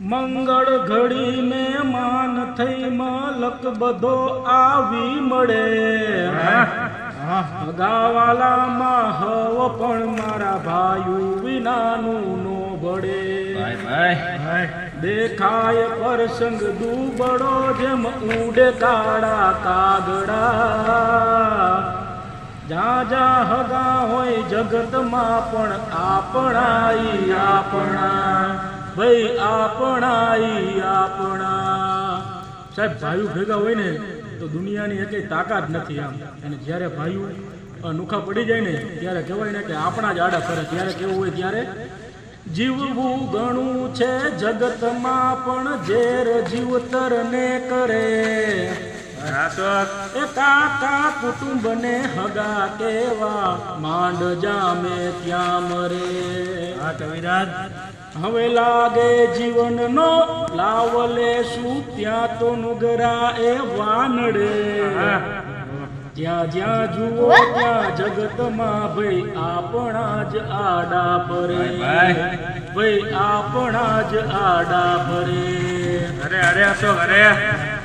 મંગળ ઘડી ને માન થઈ માલક બધો આવી મળે. ગાવાલામાં હવ પણ મારા ભાઈઓ વિનાનું નો ભળે. દેખાય પ્રસંગ દુબળો જેમ ઉડે કાળા કાગડા. જ્યાં જ્યાં હગા હોય જગતમાં પણ આપણા આપણા. ભાઈ આપણાઈ આપણા. સાહેબ ભાઈઓ ભેગા હોય ને તો દુનિયાની એકે તાકાત નથી આમ. અને જ્યારે ભાઈઓ નુખા પડી જાય ને ત્યારે કહેવાય ને કે આપણા જ આડા ફરે. ત્યારે કેવું હોય ત્યારે? જીવવું ઘણું છે જગતમાં પણ ઝેર જીવતર ને કરે. એ કાકા કુટુંબને હગા કેવા માંડ જામે ત્યાં મરે. હવે લાગે જીવનનો લાવલે શું? ત્યાં તો નુગરા એ વાનડે. જ્યાં જ્યાં જુઓ ત્યાં જગતમાં ભાઈ આપણા જ આડા ફરે. ભાઈ આપણા જ આડા ફરે. અરે અરે અશોક અરે.